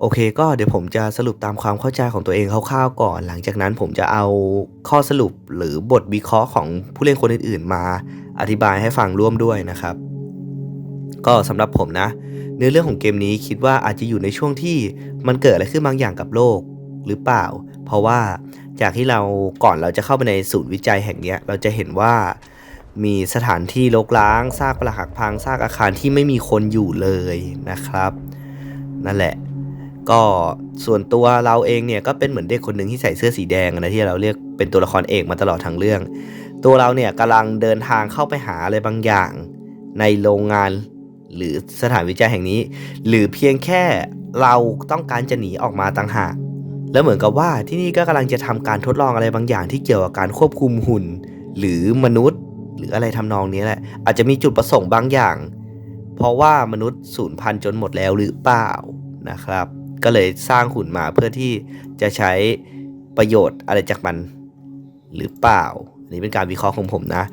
โอเคก็เดี๋ยวผมจะสรุปตามความเข้าใจของตัวเองคร่าวๆก่อน หลังจากนั้นผมจะเอาข้อสรุปหรือบทวิเคราะห์ของผู้เล่นคนอื่นๆมา อธิบายให้ฟังร่วมด้วยนะครับ ก็สำหรับผมนะ เนื้อเรื่องของเกมนี้คิดว่าอาจจะอยู่ในช่วงที่มันเกิดอะไรขึ้นบางอย่างกับโลกหรือเปล่า เพราะว่าจากที่เราก่อนเราจะเข้าไปในศูนย์วิจัยแห่งนี้เราจะเห็นว่ามีสถานที่รกร้างซากปรักหักพังซากอาคารที่ไม่มีคนอยู่เลยนะครับ นั่นแหละ ก็ส่วนตัวเราเองเนี่ยก็เป็นเหมือนเด็กคนหนึ่งที่ใส่เสื้อสีแดงนะที่เราเรียกเป็นตัวละครเอกมาตลอดทั้งเรื่อง ตัวเราเนี่ยกำลังเดินทางเข้าไปหาอะไรบางอย่าง ในโรงงานหรือสถานวิจัยแห่งนี้ หรือเพียงแค่เราต้องการจะหนีออกมาต่างหากแล้วเหมือนกับว่าที่นี่ก็กำลังจะทำการทดลองอะไรบางอย่างที่เกี่ยวกับการควบคุมหุ่น หรือมนุษย์ หรืออะไรทำนองนี้แหละ อาจจะมีจุดประสงค์บางอย่าง เพราะว่ามนุษย์สูญพันธุ์จนหมดแล้วหรือเปล่านะครับ ก็เลยสร้างหุ่นมาเพื่อที่จะใช้ประโยชน์อะไรจากมันหรือเปล่าอันนี้เป็นการวิเคราะห์ของผมนะ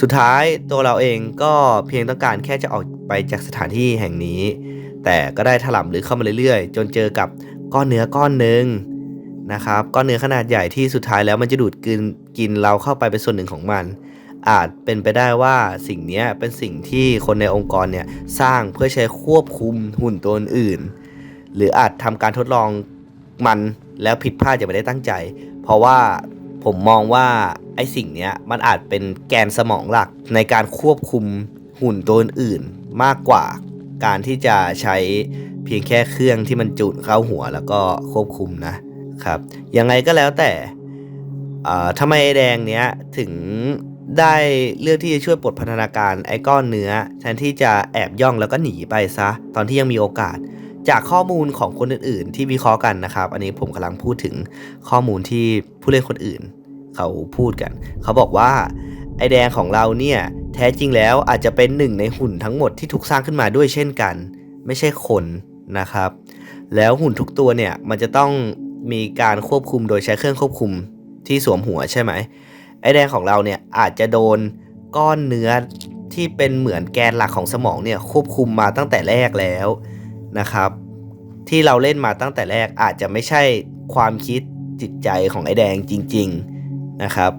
สุดท้ายตัวเราเองก็เพียงต้องการแค่จะออกไปจากสถานที่แห่งนี้ แต่ก็ได้ถล่มลึกเข้ามาเรื่อยๆ จนเจอกับก้อนเนื้อก้อนหนึ่งนะครับก้อนเนื้อขนาดใหญ่ที่สุดท้ายแล้วมันจะดูดกินกินเราเข้าไปเป็นส่วนหนึ่งของมัน อาจเป็นไปได้ว่าสิ่งนี้เป็นสิ่งที่คนในองค์กรเนี่ยสร้างเพื่อใช้ควบคุมหุ่นตัวอื่น หรืออาจทำการทดลองมันแล้วผิดพลาดจะไม่ได้ตั้งใจ เพราะว่าผมมองว่าไอ้สิ่งเนี้ยมันอาจเป็นแกนสมองหลักในการควบคุมหุ่นตัวอื่นมากกว่าการที่จะใช้เพียงแค่เครื่องที่มันจุดเข้าหัวแล้วก็ควบคุมนะครับยังไงก็แล้วแต่อ่าทำไมไอ้แดงเนี้ยถึงได้เลือกที่จะช่วยปลดพันธนาการไอ้ก้อนเนื้อ แทนที่จะแอบย่องแล้วก็หนีไปซะ ตอนที่ยังมีโอกาส จากข้อมูลของคนอื่น ๆ ที่วิเคราะห์กันนะครับ อันนี้ผมกำลังพูดถึงข้อมูลที่ผู้เล่นคนอื่น เขาพูดกัน เขาบอกว่าไอแดงของเราเนี่ยแท้จริงแล้วอาจจะเป็นหนึ่งในหุ่นทั้งหมดที่ถูกสร้างขึ้นมาด้วยเช่นกัน ไม่ใช่คนนะครับ แล้วหุ่นทุกตัวเนี่ยมันจะต้องมีการควบคุมโดยใช้เครื่องควบคุมที่สวมหัวใช่ไหมไอแดงของเราเนี่ยอาจจะโดนก้อนเนื้อที่เป็นเหมือนแกนหลักของสมองเนี่ยควบคุมมาตั้งแต่แรกแล้วนะครับ ที่เราเล่นมาตั้งแต่แรกอาจจะไม่ใช่ความคิดจิตใจของไอแดงจริง ๆนะครับ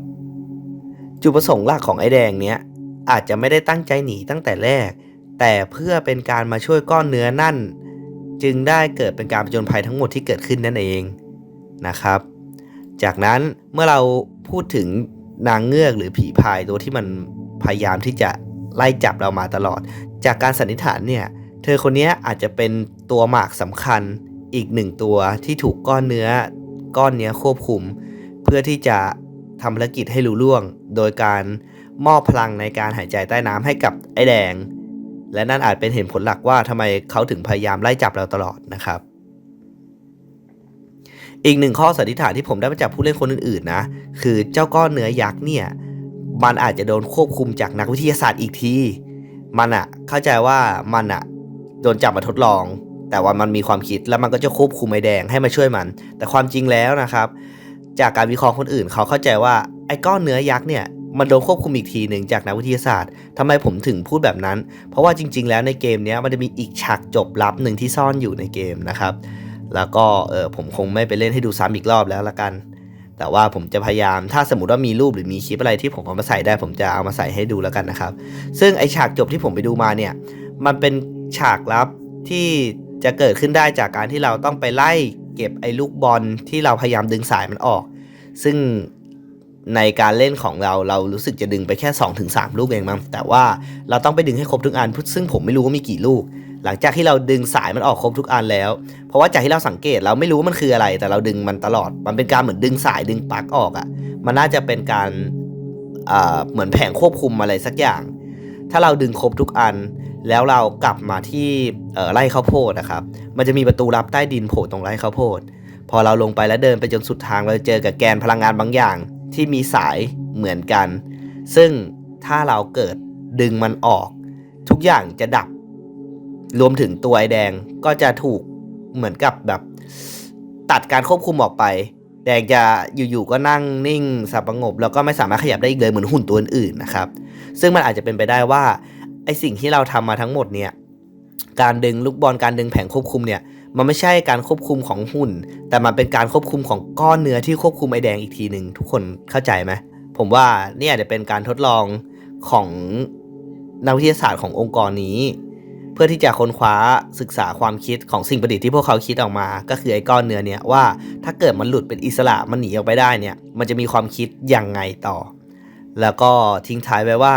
จุดประสงค์หลักของไอแดงเนี้ยอาจจะไม่ได้ตั้งใจหนีตั้งแต่แรก แต่เพื่อเป็นการมาช่วยก้อนเนื้อนั่น จึงได้เกิดเป็นการประจนภัยทั้งหมดที่เกิดขึ้นนั่นเองนะครับ จากนั้นเมื่อเราพูดถึงนางเงือกหรือผีพายตัวที่มันพยายามที่จะไล่จับเรามาตลอด จากการสันนิษฐานเนี่ย เธอคนนี้อาจจะเป็น ตัวหมากสำคัญอีกหนึ่งตัวที่ถูกก้อนเนื้อก้อนเนี้ยควบคุม เพื่อที่จะทำภารกิจให้ลุล่วง โดยการมอบพลังในการหายใจใต้น้ำให้กับไอ้แดง และนั่นอาจเป็นเหตุผลหลักว่าทำไมเขาถึงพยายามไล่จับเราตลอดนะครับ อีกหนึ่งข้อสันนิษฐานที่ผมได้มาจากผู้เล่นคนอื่นๆนะ คือเจ้าก้อนเนื้อยักษ์เนี่ยมันอาจจะโดนควบคุมจากนักวิทยาศาสตร์อีกที มันอะเข้าใจว่ามันอะโดนจับมาทดลอง แต่ว่ามันมีความคิดแล้วมันก็จะควบคุมไอแดงให้มาช่วยมัน แต่ความจริงแล้วนะครับ จากการวิเคราะห์คนอื่นเขาเข้าใจว่าไอ้ก้อนเนื้อยักษ์เนี่ยมันโดนควบคุมอีกทีหนึ่งจากนักวิทยาศาสตร์ทำไมผมถึงพูดแบบนั้น เพราะว่าจริง ๆ แล้วในเกมเนี้ยมันจะมีอีกฉากจบลับหนึ่งที่ซ่อนอยู่ในเกมนะครับ แล้วก็เออผมคงไม่ไปเล่นให้ดูซ้ำอีกรอบแล้วละกัน แต่ว่าผมจะพยายามถ้าสมมติว่ามีรูปหรือมีคลิปอะไรที่ผมเอามาใส่ได้ ผมจะเอามาใส่ให้ดูแล้วกันนะครับ ซึ่งไอฉากจบที่ผมไปดูมาเนี่ย มันเป็นฉากลับที่ จะเกิดขึ้นได้จากการที่เราต้องไปไล่เก็บไอ้ลูกบอลที่เราพยายามดึงสายมันออก ซึ่งในการเล่นของเราเรารู้สึกจะดึงไปแค่ 2-3 ลูกเองมั้งแต่ว่าเราต้องไปดึงให้ครบทุกอันซึ่งผมไม่รู้ว่ามีกี่ลูก หลังจากที่เราดึงสายมันออกครบทุกอันแล้ว เพราะว่าจากที่เราสังเกตเราไม่รู้ว่ามันคืออะไร แต่เราดึงมันตลอด มันเป็นการเหมือนดึงสายดึงปลั๊กออกอะ่ะ มันน่าจะเป็นการเหมือนแผงควบคุมอะไรสักอย่าง ถ้าเราดึงครบทุกอัน แล้วเรากลับมาที่ไร่ข้าวโพดนะครับ มันจะมีประตูลับใต้ดินโผล่ตรงไร่ข้าวโพด พอเราลงไปแล้วเดินไปจนสุดทางเราจะเจอกับแกนพลังงานบางอย่าง ที่มีสายเหมือนกัน ซึ่งถ้าเราเกิดดึงมันออก ทุกอย่างจะดับ รวมถึงตัวไอแดงก็จะถูกเหมือนกับแบบ ตัดการควบคุมออกไป แดงจะอยู่ๆก็นั่งนิ่งสับประงบ แล้วก็ไม่สามารถขยับได้อีกเลยเหมือนหุ่นตัวอื่นๆนะครับ ซึ่งมันอาจจะเป็นไปได้ว่า อสิ่งที่เราทำมาทั้งหมดเนี่ยการดึงลูกบอลการดึงแผงควบคุมเนี่ยมันไม่ใช่การควบคุมของหุ่น แต่มันเป็นการควบคุมของก้อนเนื้อที่ควบคุมไอแดงอีกทีหนึ่งทุกคนเข้าใจไหมผมว่าเนี่ยจะเป็นการทดลองของนักวิทยาศาสตร์ขององค์กรนี้ เพื่อที่จะค้นคว้าศึกษาความคิดของสิ่งประดิษฐ์ที่พวกเขาคิดออกมา ก็คือไอ้ก้อนเนื้อเนี่ยว่าถ้าเกิดมันหลุดเป็นอิสระมันหนีออกไปได้เนี่ยมันจะมีความคิดยังไงต่อ แล้วก็ทิ้งท้ายไว้ว่า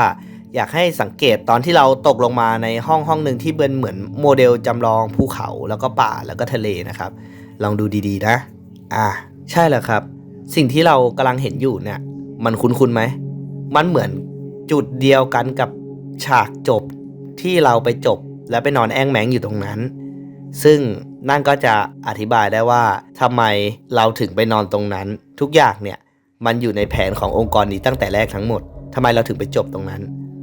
อยากให้สังเกตตอนที่เราตกลงมาในห้องห้องหนึ่งที่เป็นเหมือนโมเดลจำลองภูเขาแล้วก็ป่าแล้วก็ทะเลนะครับ ลองดูดีๆนะ อ่า ใช่แล้วครับ สิ่งที่เรากำลังเห็นอยู่เนี่ย มันคุ้นๆไหม มันเหมือนจุดเดียวกันกับฉากจบที่เราไปจบแล้วไปนอนแอ้งแมงอยู่ตรงนั้น ซึ่งนั่นก็จะอธิบายได้ว่าทำไมเราถึงไปนอนตรงนั้น ทุกอย่างเนี่ย มันอยู่ในแผนขององค์กรนี้ตั้งแต่แรกทั้งหมดทำไมเราถึงไปจบตรงนั้น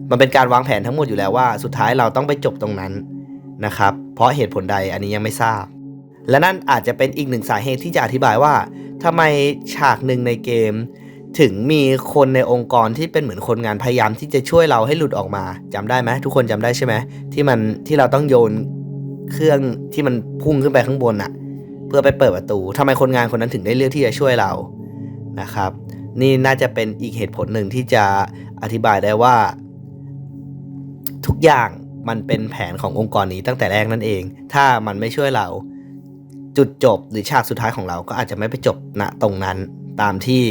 มันเป็นการวางแผนทั้งหมดอยู่แล้วว่า สุดท้ายเราต้องไปจบตรงนั้นนะครับ เพราะเหตุผลใดอันนี้ยังไม่ทราบ และนั่นอาจจะเป็นอีกหนึ่งสาเหตุที่จะอธิบายว่าทำไมฉากหนึ่งในเกม ถึงมีคนในองค์กรที่เป็นเหมือนคนงานพยายามที่จะช่วยเราให้หลุดออกมาจำได้ไหมทุกคนจำได้ใช่ไหมที่มันที่เราต้องโยนเครื่องที่มันพุ่งขึ้นไปข้างบนอะเพื่อไปเปิดประตูทำไมคนงานคนนั้นถึงได้เลือกที่จะช่วยเรานะครับ นี่น่าจะเป็นอีกเหตุผลหนึ่งที่จะอธิบายได้ว่า ทุกอย่างมันเป็นแผนขององค์กรนี้ตั้งแต่แรกนั่นเอง ถ้ามันไม่ช่วยเรา จุดจบหรือฉากสุดท้ายของเราก็อาจจะไม่ไปจบณตรงนั้นตามที่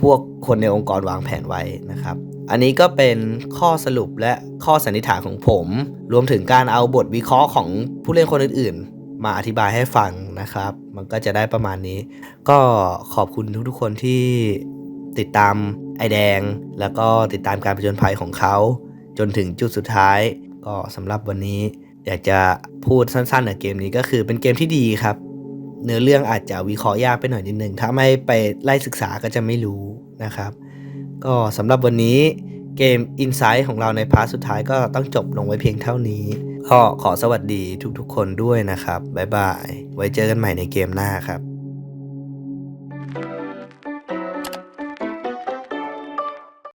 พวกคนในองค์กรวางแผนไว้นะครับ อันนี้ก็เป็นข้อสรุปและข้อสันนิษฐานของผม รวมถึงการเอาบทวิเคราะห์ของผู้เล่นคนอื่นๆ มาอธิบายให้ฟังนะครับ มันก็จะได้ประมาณนี้ ก็ขอบคุณทุกๆคนที่ติดตามไอแดง แล้วก็ติดตามการผจญภัยของเขา จนถึงจุดสุดท้าย ก็สำหรับวันนี้ อยากจะพูดสั้นๆในเกมนี้ก็คือเป็นเกมที่ดีครับ เนื้อเรื่องอาจจะวิเคราะห์ยากไปหน่อยนิดนึง ถ้าไม่ไปไล่ศึกษาก็จะไม่รู้นะครับ ก็สำหรับวันนี้เกม Insight ของเราในพาร์ทสุดท้ายก็ต้องจบลงไว้เพียงเท่านี้ก็ขอสวัสดีทุกๆคนด้วยนะครับ บ๊ายบาย ไว้เจอกันใหม่ในเกมหน้าครับ